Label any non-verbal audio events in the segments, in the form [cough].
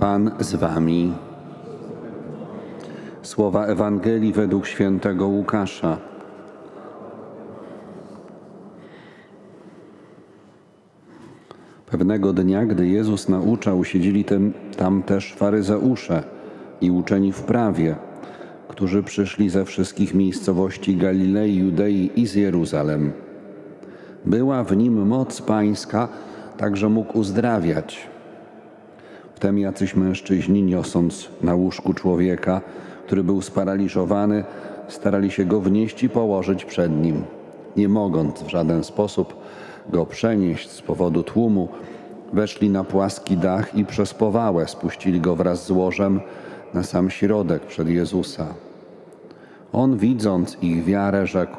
Pan z wami. Słowa Ewangelii według świętego Łukasza. Pewnego dnia, gdy Jezus nauczał, siedzieli tam też faryzeusze i uczeni w prawie, którzy przyszli ze wszystkich miejscowości Galilei, Judei i z Jeruzalem. Była w nim moc pańska, tak że mógł uzdrawiać. Wtem jacyś mężczyźni, niosąc na łóżku człowieka, który był sparaliżowany, starali się go wnieść i położyć przed nim. Nie mogąc w żaden sposób go przenieść z powodu tłumu, weszli na płaski dach i przez powałę spuścili go wraz z łożem na sam środek przed Jezusa. On, widząc ich wiarę, rzekł: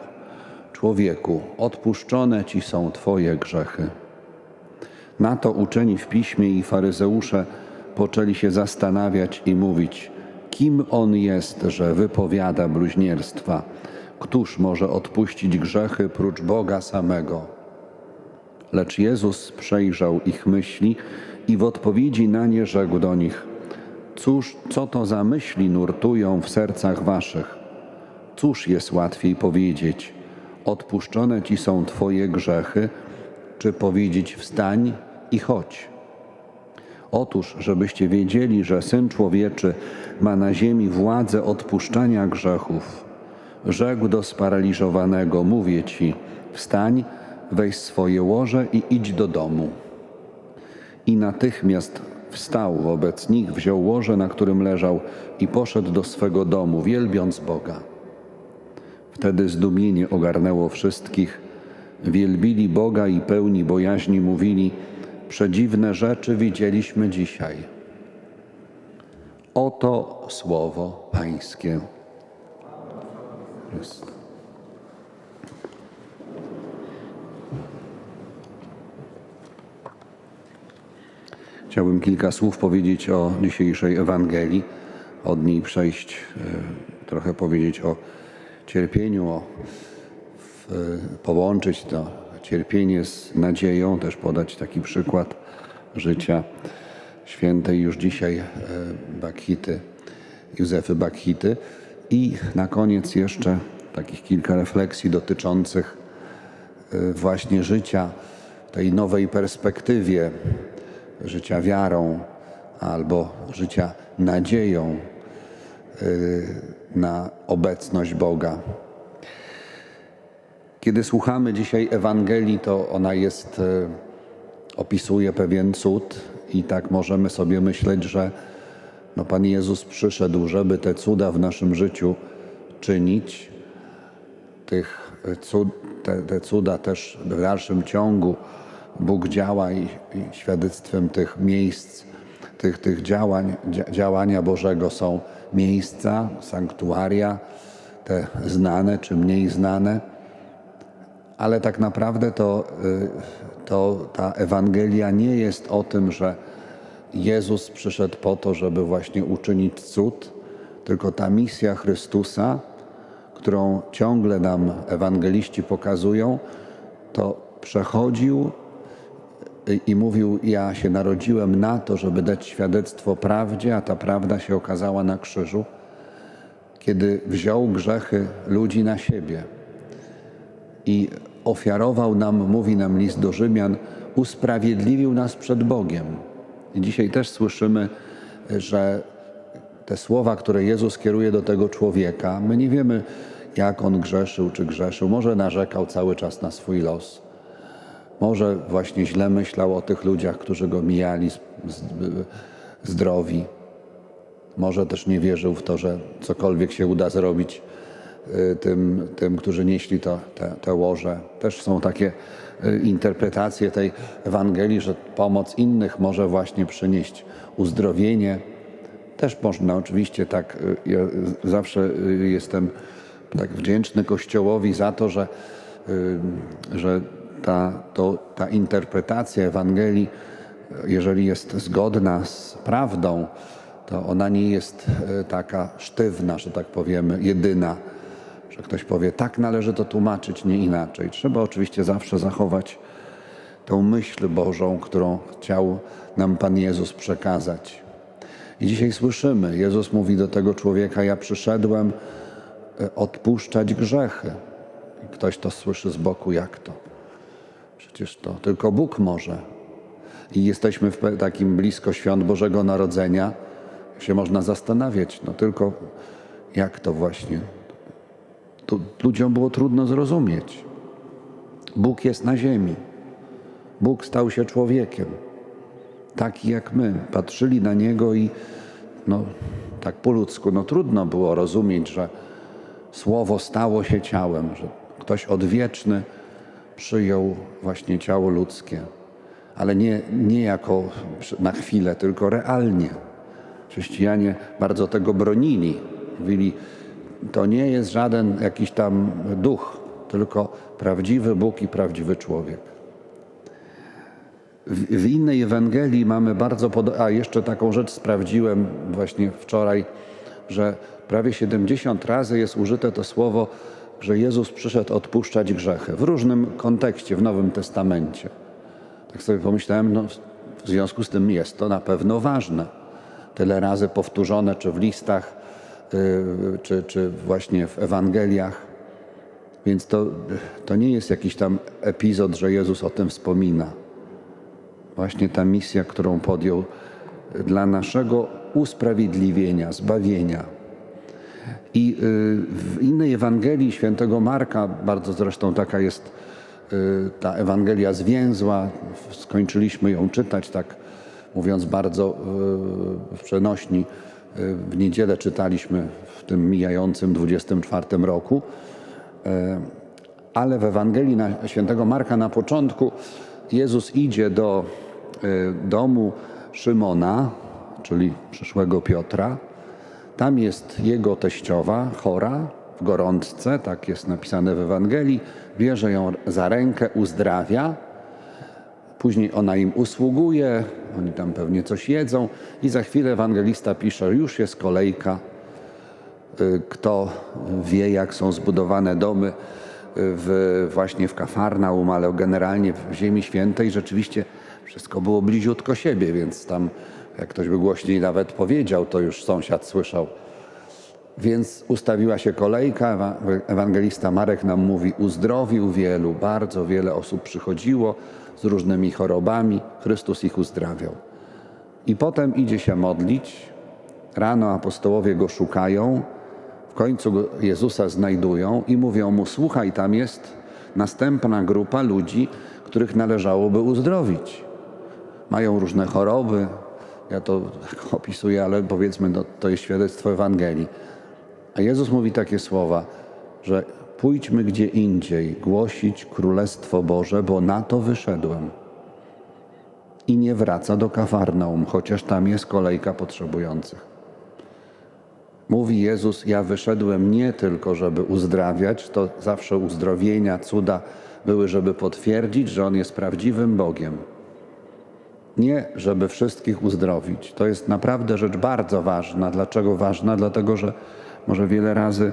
Człowieku, odpuszczone ci są Twoje grzechy. Na to uczeni w piśmie i faryzeusze poczęli się zastanawiać i mówić: Kim on jest, że wypowiada bluźnierstwa? Któż może odpuścić grzechy prócz Boga samego? Lecz Jezus przejrzał ich myśli i w odpowiedzi na nie rzekł do nich: Cóż, co to za myśli nurtują w sercach waszych? Cóż jest łatwiej powiedzieć: Odpuszczone ci są Twoje grzechy, czy powiedzieć: Wstań i chodź? Otóż, żebyście wiedzieli, że syn człowieczy ma na ziemi władzę odpuszczania grzechów, rzekł do sparaliżowanego: Mówię ci, wstań, weź swoje łoże i idź do domu. I natychmiast wstał wobec nich, wziął łoże, na którym leżał, i poszedł do swego domu, wielbiąc Boga. Wtedy zdumienie ogarnęło wszystkich. Wielbili Boga i pełni bojaźni mówili: Przedziwne rzeczy widzieliśmy dzisiaj. Oto słowo Pańskie. Jest. Chciałbym kilka słów powiedzieć o dzisiejszej Ewangelii, od niej przejść, e, trochę powiedzieć o cierpieniu, o, w, połączyć to cierpienie z nadzieją, też podać taki przykład życia świętej już dzisiaj e, Bakhity, Józefy Bakhity. I na koniec jeszcze takich kilka refleksji dotyczących e, właśnie życia, tej nowej perspektywie, życia wiarą albo życia nadzieją y, na obecność Boga. Kiedy słuchamy dzisiaj Ewangelii, to ona jest, y, opisuje pewien cud, i tak możemy sobie myśleć, że no Pan Jezus przyszedł, żeby te cuda w naszym życiu czynić. Tych cud, te, te cuda też w dalszym ciągu Bóg działa i, i świadectwem tych miejsc, tych, tych działań, działania Bożego są miejsca, sanktuaria, te znane czy mniej znane, ale tak naprawdę to, y, to ta Ewangelia nie jest o tym, że Jezus przyszedł po to, żeby właśnie uczynić cud, tylko ta misja Chrystusa, którą ciągle nam ewangeliści pokazują, to przechodził i mówił: Ja się narodziłem na to, żeby dać świadectwo prawdzie, a ta prawda się okazała na krzyżu, kiedy wziął grzechy ludzi na siebie. I ofiarował nam, mówi nam list do Rzymian, usprawiedliwił nas przed Bogiem. I dzisiaj też słyszymy, że te słowa, które Jezus kieruje do tego człowieka, my nie wiemy, jak on grzeszył czy grzeszył. Może narzekał cały czas na swój los może właśnie źle myślał o tych ludziach, którzy go mijali zdrowi. Może też nie wierzył w to, że cokolwiek się uda zrobić tym, tym którzy nieśli to, te, te łoże. Też są takie y, interpretacje tej Ewangelii, że pomoc innych może właśnie przynieść uzdrowienie. Też można oczywiście tak, y, ja zawsze jestem tak wdzięczny Kościołowi za to, że, że ta, to, ta interpretacja Ewangelii, jeżeli jest zgodna z prawdą, to ona nie jest taka sztywna, że tak powiemy, jedyna, że ktoś powie, tak należy to tłumaczyć, nie inaczej. Trzeba oczywiście zawsze zachować tą myśl Bożą, którą chciał nam Pan Jezus przekazać. I dzisiaj słyszymy, Jezus mówi do tego człowieka: Ja przyszedłem e, odpuszczać grzechy. I ktoś to słyszy z boku, jak to? Przecież to tylko Bóg może. I jesteśmy w takim blisko świąt Bożego Narodzenia, się można zastanawiać, no tylko jak to właśnie? To ludziom było trudno zrozumieć. Bóg jest na ziemi. Bóg stał się człowiekiem, taki jak my. Patrzyli na Niego i no, tak po ludzku, no trudno było rozumieć, że Słowo stało się ciałem, że ktoś odwieczny przyjął właśnie ciało ludzkie, ale nie, nie jako na chwilę, tylko realnie. Chrześcijanie bardzo tego bronili. Mówili, to nie jest żaden jakiś tam duch, tylko prawdziwy Bóg i prawdziwy człowiek. W, w innej Ewangelii mamy bardzo podobne, a jeszcze taką rzecz sprawdziłem właśnie wczoraj, że prawie 70 razy jest użyte to słowo, że Jezus przyszedł odpuszczać grzechy w różnym kontekście w Nowym Testamencie. Tak sobie pomyślałem, no w związku z tym jest to na pewno ważne. Tyle razy powtórzone, czy w listach, czy, czy właśnie w Ewangeliach. Więc to, to nie jest jakiś tam epizod, że Jezus o tym wspomina właśnie ta misja, którą podjął dla naszego usprawiedliwienia, zbawienia. I y, w innej Ewangelii świętego Marka, bardzo zresztą taka jest y, ta Ewangelia zwięzła, skończyliśmy ją czytać, tak mówiąc bardzo y, w przenośni. W niedzielę czytaliśmy w tym mijającym 24 roku ale w Ewangelii świętego Marka na początku Jezus idzie do y, domu Szymona, czyli przyszłego Piotra. Tam jest jego teściowa, chora, w gorączce, tak jest napisane w Ewangelii. Bierze ją za rękę, uzdrawia. Później ona im usługuje, oni tam pewnie coś jedzą i za chwilę ewangelista pisze, już jest kolejka Y, kto wie, jak są zbudowane domy y, w, właśnie w Kafarnaum, ale generalnie w Ziemi Świętej rzeczywiście wszystko było bliziutko siebie, więc tam jak ktoś by głośniej nawet powiedział, to już sąsiad słyszał. Więc ustawiła się kolejka, ewa- ewangelista Marek nam mówi, uzdrowił wielu, bardzo wiele osób przychodziło z różnymi chorobami, Chrystus ich uzdrawiał. I potem idzie się modlić. Rano apostołowie go szukają, w końcu Jezusa znajdują i mówią mu: Słuchaj, tam jest następna grupa ludzi, których należałoby uzdrowić. Mają różne choroby. Ja to [laughs] opisuję, ale powiedzmy, no, to jest świadectwo Ewangelii. A Jezus mówi takie słowa, że pójdźmy gdzie indziej, głosić Królestwo Boże, bo na to wyszedłem i nie wraca do Kafarnaum, chociaż tam jest kolejka potrzebujących. Mówi Jezus: Ja wyszedłem nie tylko, żeby uzdrawiać, to zawsze uzdrowienia, cuda były, żeby potwierdzić, że On jest prawdziwym Bogiem. Nie, żeby wszystkich uzdrowić. To jest naprawdę rzecz bardzo ważna. Dlaczego ważna? Dlatego, że może wiele razy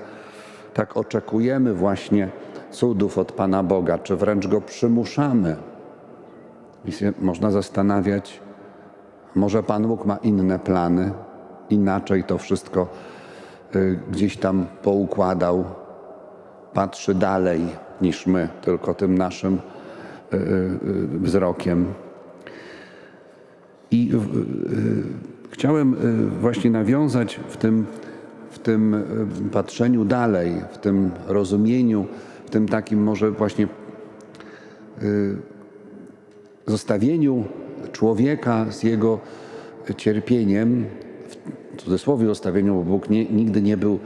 tak oczekujemy właśnie cudów od Pana Boga, czy wręcz go przymuszamy. I się można zastanawiać, może Pan Bóg ma inne plany, inaczej to wszystko y, gdzieś tam poukładał, patrzy dalej niż my, tylko tym naszym y, y, wzrokiem. I y, y, chciałem y, właśnie nawiązać w tym, w tym y, patrzeniu dalej, w tym rozumieniu, w tym takim może właśnie zostawieniu człowieka z jego cierpieniem, w cudzysłowie zostawieniu, bo Bóg nie, nigdy nie był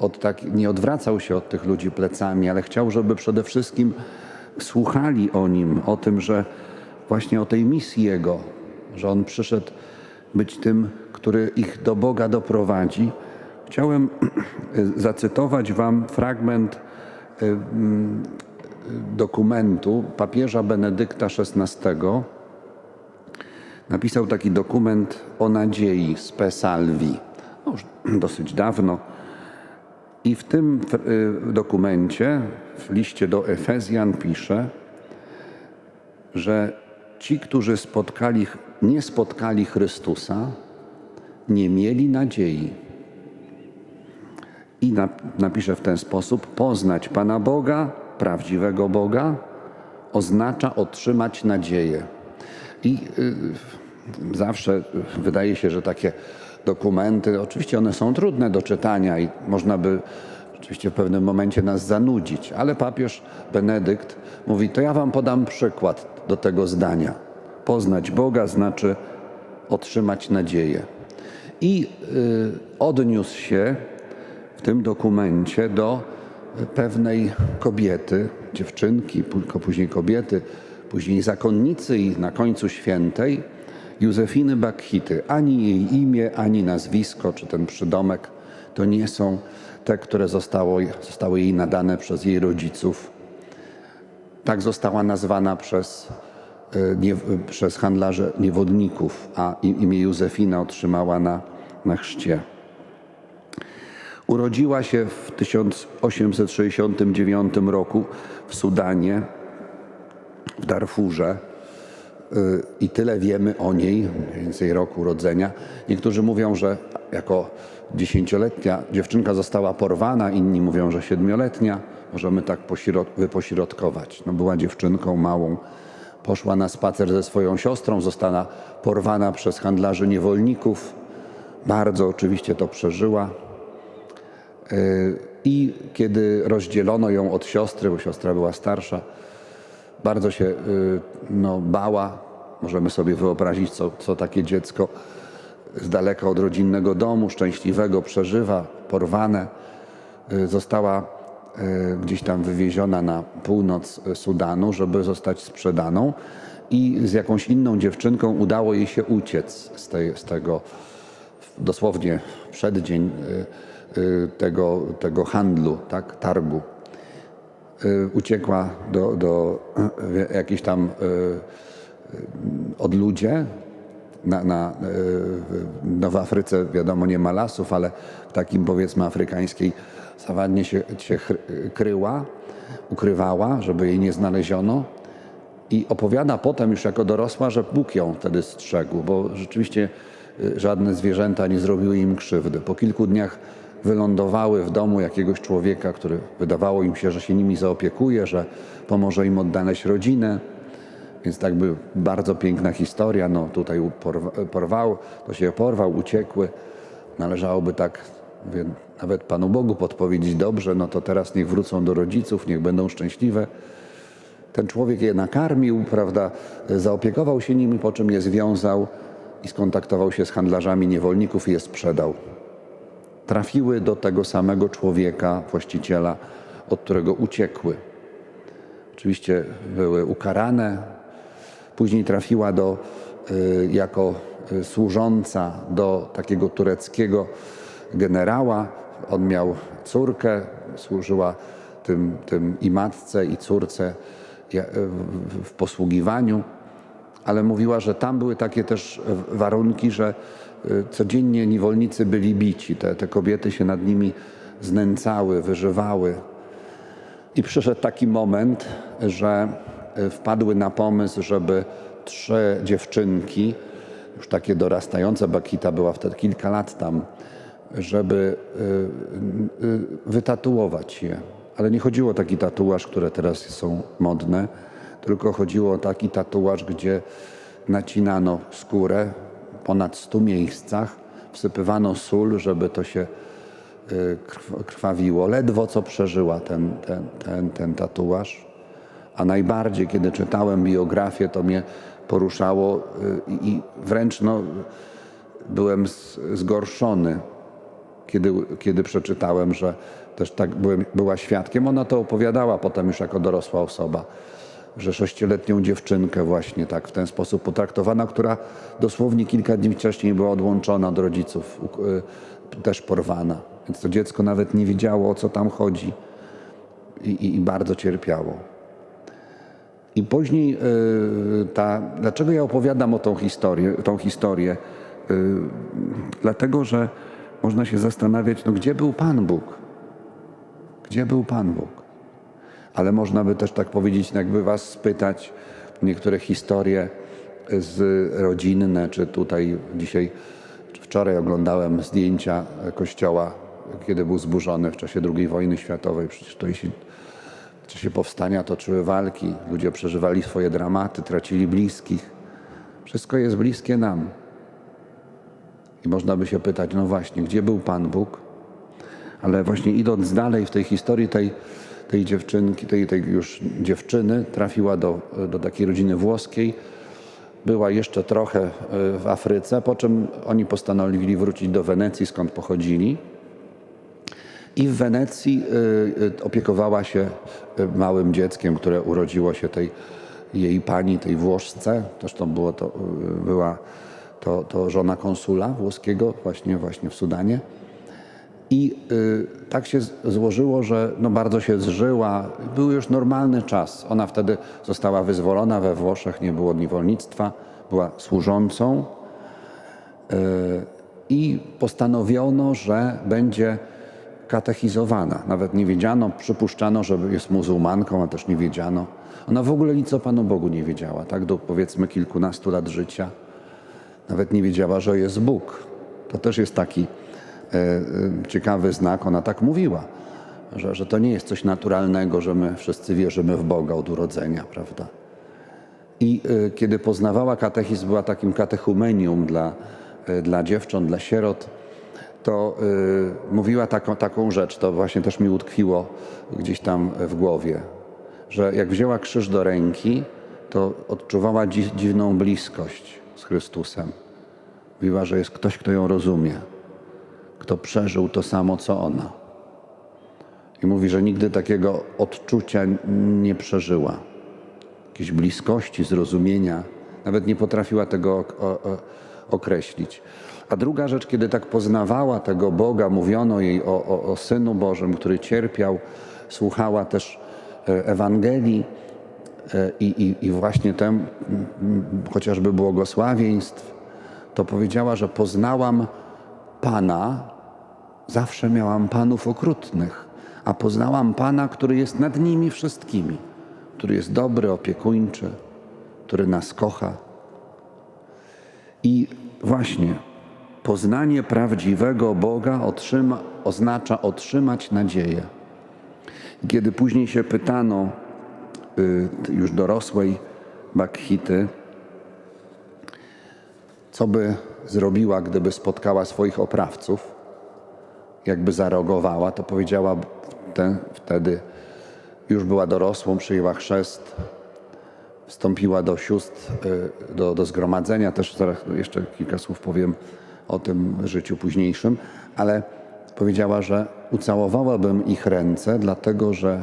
od tak, nie odwracał się od tych ludzi plecami, ale chciał, żeby przede wszystkim słuchali o nim, o tym, że właśnie o tej misji jego, że on przyszedł być tym, który ich do Boga doprowadzi. Chciałem zacytować Wam fragment dokumentu papieża Benedykta XVI. Napisał taki dokument o nadziei Spe Salvi, no już dosyć dawno. I w tym y, dokumencie, w liście do Efezjan pisze, że ci, którzy spotkali, nie spotkali Chrystusa, nie mieli nadziei. I na, napiszę w ten sposób: poznać Pana Boga, prawdziwego Boga, oznacza otrzymać nadzieję. I y, zawsze wydaje się, że takie dokumenty, oczywiście one są trudne do czytania i można by oczywiście w pewnym momencie nas zanudzić, ale papież Benedykt mówi: To ja wam podam przykład do tego zdania. Poznać Boga znaczy otrzymać nadzieję. I y, odniósł się tym dokumencie do pewnej kobiety, dziewczynki, pó- później kobiety, później zakonnicy i na końcu świętej, Józefiny Bakhity. Ani jej imię, ani nazwisko, czy ten przydomek to nie są te, które zostało, zostały jej nadane przez jej rodziców. Tak została nazwana przez, e, nie, przez handlarzy niewodników, a imię Józefina otrzymała na, na chrzcie. Urodziła się w 1869 roku w Sudanie, w Darfurze. Y, I tyle wiemy o niej, mniej więcej roku urodzenia. Niektórzy mówią, że jako dziesięcioletnia dziewczynka została porwana, inni mówią, że siedmioletnia. Możemy tak pośrod- wypośrodkować. No, była dziewczynką małą, poszła na spacer ze swoją siostrą, została porwana przez handlarzy niewolników. Bardzo oczywiście to przeżyła. I kiedy rozdzielono ją od siostry, bo siostra była starsza, bardzo się y, no, bała. Możemy sobie wyobrazić, co, co takie dziecko z daleka od rodzinnego domu, szczęśliwego, przeżywa, porwane. Y, Została y, gdzieś tam wywieziona na północ Sudanu, żeby zostać sprzedaną i z jakąś inną dziewczynką udało jej się uciec z, tej, z tego dosłownie przeddzień y, y, tego, tego handlu, tak, targu. Y, Uciekła do, do y, jakiejś tam y, y, odludzie. Na, na, y, no w Afryce wiadomo nie ma lasów, ale w takim powiedzmy afrykańskiej sawannie się, się kryła, ukrywała, żeby jej nie znaleziono. I opowiada potem już jako dorosła, że Bóg ją wtedy strzegł, bo rzeczywiście y, żadne zwierzęta nie zrobiły im krzywdy. Po kilku dniach wylądowały w domu jakiegoś człowieka, który wydawało im się, że się nimi zaopiekuje, że pomoże im odnaleźć rodzinę. Więc tak by bardzo piękna historia. No tutaj porwa, porwał, to się porwał, uciekły. Należałoby tak mówię, nawet Panu Bogu podpowiedzieć dobrze, no to teraz niech wrócą do rodziców, niech będą szczęśliwe. Ten człowiek je nakarmił, prawda, zaopiekował się nimi, po czym je związał i skontaktował się z handlarzami niewolników i je sprzedał. Trafiły do tego samego człowieka, właściciela, od którego uciekły. Oczywiście były ukarane. Później trafiła do, y, jako y, służąca do takiego tureckiego generała. On miał córkę, służyła tym, tym i matce, i córce w, posługiwaniu, ale mówiła, że tam były takie też warunki, że codziennie niewolnicy byli bici. Te, te kobiety się nad nimi znęcały, wyżywały. I przyszedł taki moment, że y, wpadły na pomysł, żeby trzy dziewczynki, już takie dorastające, Bakita była wtedy kilka lat tam, żeby y, y, wytatuować je. Ale nie chodziło o taki tatuaż, które teraz są modne, tylko chodziło o taki tatuaż, gdzie nacinano skórę ponad 100 miejscach, wsypywano sól, żeby to się y, krw- krwawiło. Ledwo co przeżyła ten, ten, ten, ten tatuaż. A najbardziej, kiedy czytałem biografię, to mnie poruszało y, i wręcz no, byłem zgorszony, kiedy, kiedy przeczytałem, że też tak byłem, była świadkiem. Ona to opowiadała potem już jako dorosła osoba, że sześcioletnią dziewczynkę właśnie tak w ten sposób potraktowana, która dosłownie kilka dni wcześniej była odłączona od rodziców, y, też porwana. Więc to dziecko nawet nie wiedziało, o co tam chodzi i, i, i bardzo cierpiało. I później y, ta, dlaczego ja opowiadam o tą historię, tą historię? Y, dlatego, że można się zastanawiać, no gdzie był Pan Bóg? Gdzie był Pan Bóg? Ale można by też tak powiedzieć, jakby was spytać, niektóre historie z rodzinne, czy tutaj dzisiaj Wczoraj oglądałem zdjęcia kościoła, kiedy był zburzony w czasie II wojny światowej. Przecież to jeśli w czasie powstania toczyły walki, ludzie przeżywali swoje dramaty, tracili bliskich. Wszystko jest bliskie nam. I można by się pytać, no właśnie, gdzie był Pan Bóg? Ale właśnie idąc dalej w tej historii tej, tej dziewczynki, tej, tej już dziewczyny, trafiła do, do takiej rodziny włoskiej. Była jeszcze trochę e, w Afryce, po czym oni postanowili wrócić do Wenecji, skąd pochodzili. I w Wenecji y, y, opiekowała się małym dzieckiem, które urodziło się tej jej pani, tej Włoszce. Zresztą było to, była to, to żona konsula włoskiego właśnie, właśnie w Sudanie. I y, tak się złożyło, że no bardzo się zżyła. Był już normalny czas. Ona wtedy została wyzwolona we Włoszech, nie było niewolnictwa, była służącą i postanowiono, że będzie katechizowana. Nawet nie wiedziano, przypuszczano, że jest muzułmanką, a też nie wiedziano. Ona w ogóle nic o Panu Bogu nie wiedziała, tak do powiedzmy kilkunastu lat życia. Nawet nie wiedziała, że jest Bóg. To też jest taki ciekawy znak. Ona tak mówiła, że, że to nie jest coś naturalnego, że my wszyscy wierzymy w Boga od urodzenia, prawda? I y, kiedy poznawała katechizm, była takim katechumenium dla, dla dziewcząt, dla sierot, to mówiła taką, taką rzecz, to właśnie też mi utkwiło gdzieś tam w głowie, że jak wzięła krzyż do ręki, to odczuwała dzi, dziwną bliskość z Chrystusem. Mówiła, że jest ktoś, kto ją rozumie, kto przeżył to samo, co ona. I mówi, że nigdy takiego odczucia nie przeżyła jakiejś bliskości, zrozumienia. Nawet nie potrafiła tego określić. A druga rzecz, kiedy tak poznawała tego Boga, mówiono jej o, o, o Synu Bożym, który cierpiał, słuchała też e, Ewangelii e, i, i, i właśnie tem chociażby błogosławieństw, to powiedziała, że poznałam Pana, zawsze miałam Panów okrutnych, a poznałam Pana, który jest nad nimi wszystkimi, który jest dobry, opiekuńczy, który nas kocha. I właśnie poznanie prawdziwego Boga otrzyma, oznacza otrzymać nadzieję. Kiedy później się pytano y, już dorosłej Bakhity, co by zrobiła, gdyby spotkała swoich oprawców, jakby zareagowała, to powiedziała te, wtedy, już była dorosłą, przyjęła chrzest, wstąpiła do sióstr, y, do, do zgromadzenia. Też zaraz jeszcze kilka słów powiem o tym życiu późniejszym, ale powiedziała, że ucałowałabym ich ręce, dlatego że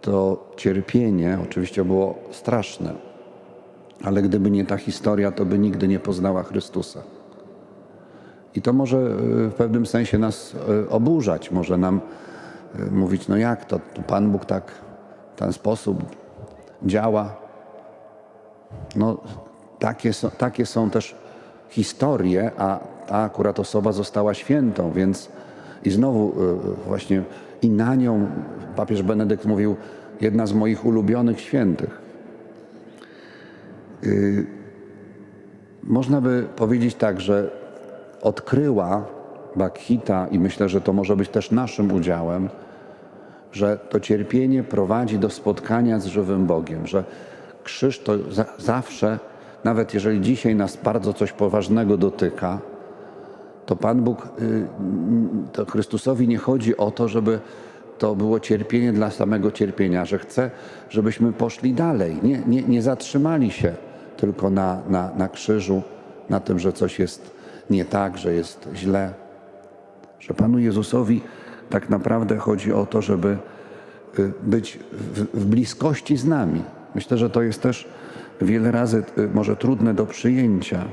to cierpienie oczywiście było straszne, ale gdyby nie ta historia, to by nigdy nie poznała Chrystusa. I to może y, w pewnym sensie nas y, oburzać, może nam y, mówić, no jak to, Pan Bóg tak w ten sposób działa. No takie są, takie są też historie, a ta akurat osoba została świętą, więc i znowu y, właśnie i na nią papież Benedykt mówił, jedna z moich ulubionych świętych. Można by powiedzieć tak, że odkryła Bakhita i myślę, że to może być też naszym udziałem, że to cierpienie prowadzi do spotkania z żywym Bogiem, że krzyż to za, zawsze, nawet jeżeli dzisiaj nas bardzo coś poważnego dotyka, to Pan Bóg, y, to Chrystusowi nie chodzi o to, żeby to było cierpienie dla samego cierpienia, że chce, żebyśmy poszli dalej, nie, nie, nie zatrzymali się tylko na, na, na krzyżu, na tym, że coś jest nie tak, że jest źle. Że Panu Jezusowi tak naprawdę chodzi o to, żeby y, być w, bliskości z nami. Myślę, że to jest też wiele razy y, może trudne do przyjęcia.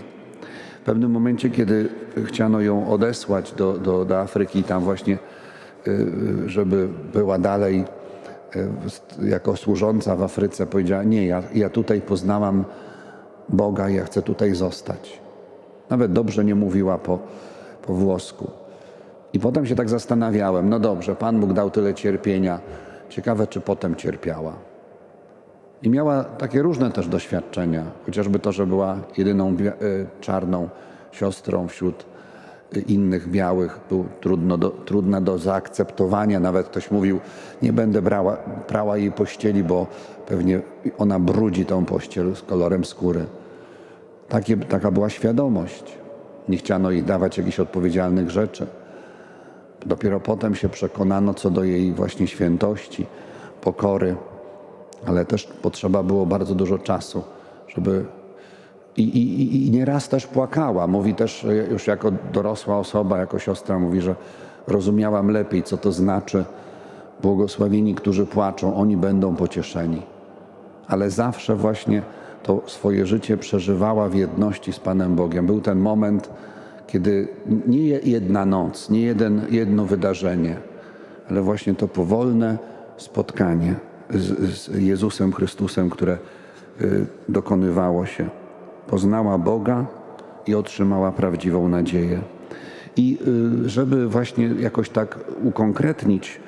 W pewnym momencie, kiedy chciano ją odesłać do, do, do Afryki, tam właśnie, y, żeby była dalej jako służąca w Afryce, powiedziała: Nie, ja, ja tutaj poznałam Boga, ja chcę tutaj zostać. Nawet dobrze nie mówiła po, po włosku. I potem się tak zastanawiałem: No dobrze, Pan Bóg dał tyle cierpienia. Ciekawe, czy potem cierpiała. I miała takie różne też doświadczenia, chociażby to, że była jedyną y, czarną siostrą wśród innych białych, był trudno do, trudna do zaakceptowania. Nawet ktoś mówił, nie będę brała, prała jej pościeli, bo pewnie ona brudzi tą pościel z kolorem skóry. Takie, taka była świadomość. Nie chciano jej dawać jakichś odpowiedzialnych rzeczy. Dopiero potem się przekonano co do jej właśnie świętości, pokory, ale też potrzeba było bardzo dużo czasu, żeby. I, i, i- nieraz też płakała. Mówi też, e, już jako dorosła osoba, jako siostra, mówi, że rozumiałam lepiej, co to znaczy. Błogosławieni, którzy płaczą, oni będą pocieszeni. Ale zawsze właśnie to swoje życie przeżywała w jedności z Panem Bogiem. Był ten moment, kiedy nie je- jedna noc, nie jeden, jedno wydarzenie, ale właśnie to powolne spotkanie z, z Jezusem Chrystusem, które y, dokonywało się. Poznała Boga i otrzymała prawdziwą nadzieję. I y, żeby właśnie jakoś tak ukonkretnić,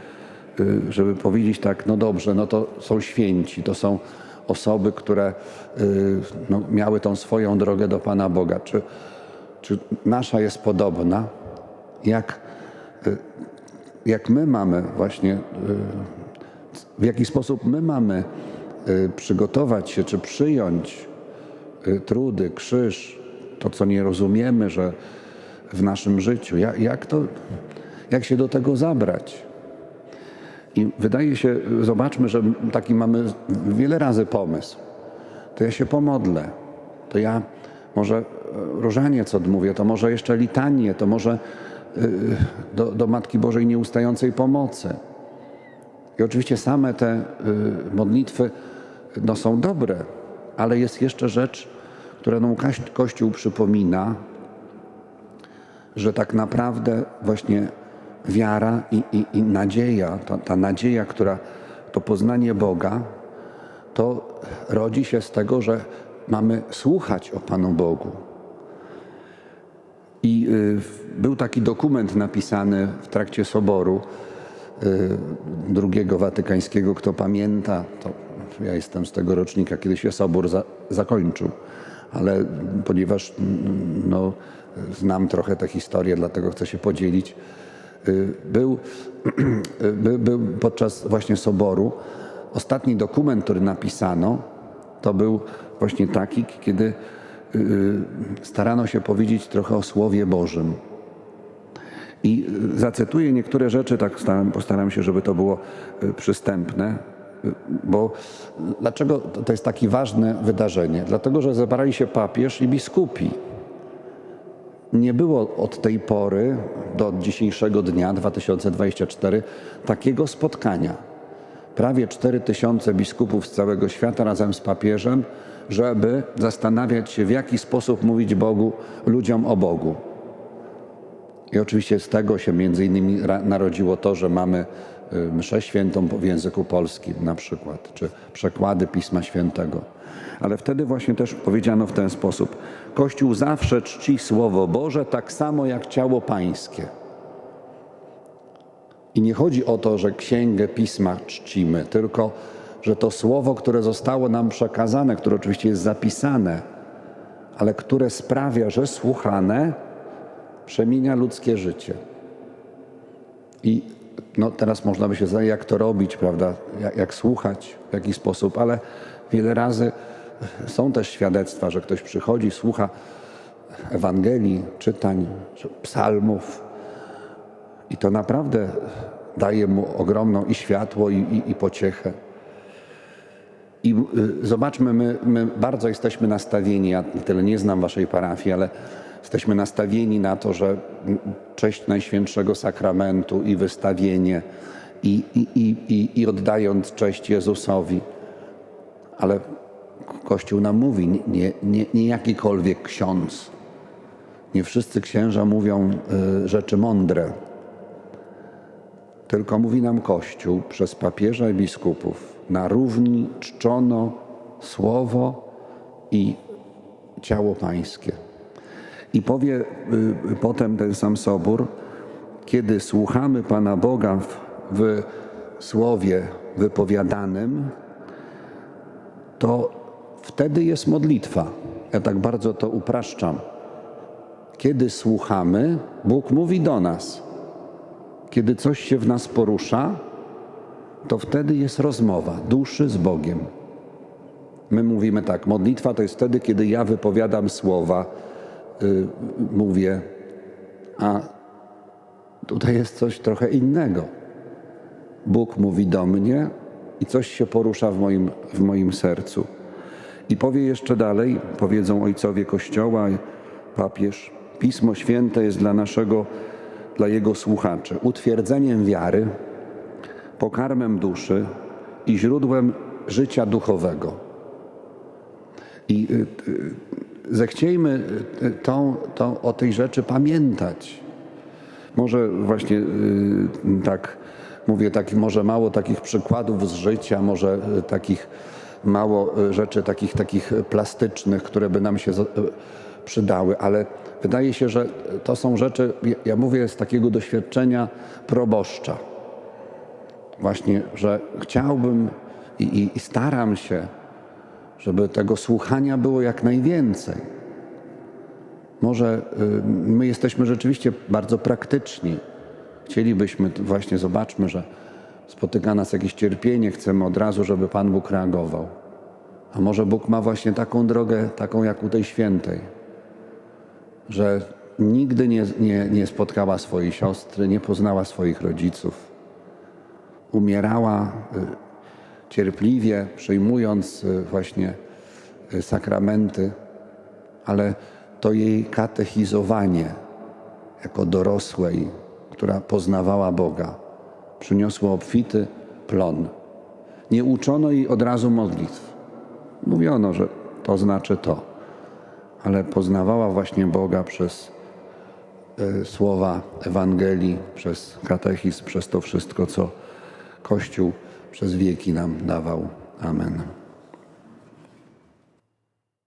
y, żeby powiedzieć tak, no dobrze, no to są święci, to są osoby, które y, no, miały tą swoją drogę do Pana Boga. Czy, czy nasza jest podobna? Jak, y, jak my mamy właśnie, y, w jaki sposób my mamy przygotować się, czy przyjąć trudy, krzyż, to co nie rozumiemy, że w naszym życiu, jak, jak to, jak się do tego zabrać? I wydaje się, zobaczmy, że taki mamy wiele razy pomysł. To ja się pomodlę, to ja może e, różaniec odmówię, to może jeszcze litanie, to może y, do, do Matki Bożej nieustającej pomocy. I oczywiście same te y, modlitwy no, są dobre, ale jest jeszcze rzecz, która nam Kościół przypomina, że tak naprawdę właśnie wiara i, i, i nadzieja, ta, ta nadzieja, która to poznanie Boga, to rodzi się z tego, że mamy słuchać o Panu Bogu. I y, był taki dokument napisany w trakcie soboru y, drugiego watykańskiego. Kto pamięta, to ja jestem z tego rocznika, kiedy się sobór za, zakończył, ale ponieważ mm, no, znam trochę tę historię, dlatego chcę się podzielić. Y, Był, [clears throat] by, był podczas właśnie soboru ostatni dokument, który napisano, to był właśnie taki, kiedy y, starano się powiedzieć trochę o Słowie Bożym. I y, zacytuję niektóre rzeczy, tak staram, postaram się, żeby to było y, przystępne, y, bo dlaczego to jest takie ważne wydarzenie? Dlatego, że zebrali się papież i biskupi. Nie było od tej pory do dzisiejszego dnia 2024 takiego spotkania. Prawie 4 tysiące biskupów z całego świata razem z papieżem, żeby zastanawiać się, w jaki sposób mówić Bogu, ludziom o Bogu. I oczywiście z tego się między innymi narodziło to, że mamy y, mszę świętą w języku polskim na przykład, czy przekłady Pisma Świętego. Ale wtedy właśnie też powiedziano w ten sposób. Kościół zawsze czci Słowo Boże tak samo jak ciało pańskie. I nie chodzi o to, że księgę Pisma czcimy, tylko że to słowo, które zostało nam przekazane, które oczywiście jest zapisane, ale które sprawia, że słuchane, przemienia ludzkie życie. I no, teraz można by się zastanowić, jak to robić, prawda? Jak, jak słuchać, w jaki sposób, ale wiele razy są też świadectwa, że ktoś przychodzi, słucha Ewangelii, czytań, psalmów i to naprawdę daje mu ogromną i światło, i, i, i pociechę. I y, zobaczmy, my, my bardzo jesteśmy nastawieni, ja tyle nie znam waszej parafii, ale jesteśmy nastawieni na to, że cześć Najświętszego Sakramentu i wystawienie i, i, i, i oddając cześć Jezusowi. Ale Kościół nam mówi, nie, nie, nie, jakikolwiek ksiądz. Nie wszyscy księża mówią y, rzeczy mądre, tylko mówi nam Kościół przez papieża i biskupów. Na równi czczono słowo i ciało pańskie. I powie y, potem ten sam sobór, kiedy słuchamy Pana Boga w, w słowie wypowiadanym, to wtedy jest modlitwa. Ja tak bardzo to upraszczam. kiedy słuchamy, Bóg mówi do nas. Kiedy coś się w nas porusza, to wtedy jest rozmowa duszy z Bogiem. My mówimy tak, modlitwa to jest wtedy, kiedy ja wypowiadam słowa, y, mówię, a tutaj jest coś trochę innego. Bóg mówi do mnie i coś się porusza w moim, w moim sercu. I powie jeszcze dalej, powiedzą ojcowie Kościoła, papież, Pismo Święte jest dla naszego, dla jego słuchaczy utwierdzeniem wiary, pokarmem duszy i źródłem życia duchowego. I y, y, zechciejmy y, tą, tą, o tej rzeczy pamiętać. Może właśnie tak mówię, tak, może mało takich przykładów z życia, może takich mało y, rzeczy takich, takich plastycznych, które by nam się y, przydały, ale wydaje się, że to są rzeczy, ja- mówię z takiego doświadczenia proboszcza. Właśnie, że chciałbym i, i, i staram się, żeby tego słuchania było jak najwięcej. Może y, my jesteśmy rzeczywiście bardzo praktyczni. Chcielibyśmy, właśnie zobaczmy, że spotyka nas jakieś cierpienie, chcemy od razu, żeby Pan Bóg reagował. A może Bóg ma właśnie taką drogę, taką jak u tej świętej, że nigdy nie, nie, nie spotkała swojej siostry, nie poznała swoich rodziców. Umierała y, cierpliwie, przyjmując y, właśnie y, sakramenty, ale to jej katechizowanie jako dorosłej, która poznawała Boga, przyniosło obfity plon. Nie uczono jej od razu modlitw. Mówiono, że to znaczy to, ale poznawała właśnie Boga przez e, słowa Ewangelii, przez katechizm, przez to wszystko, co Kościół przez wieki nam dawał. Amen.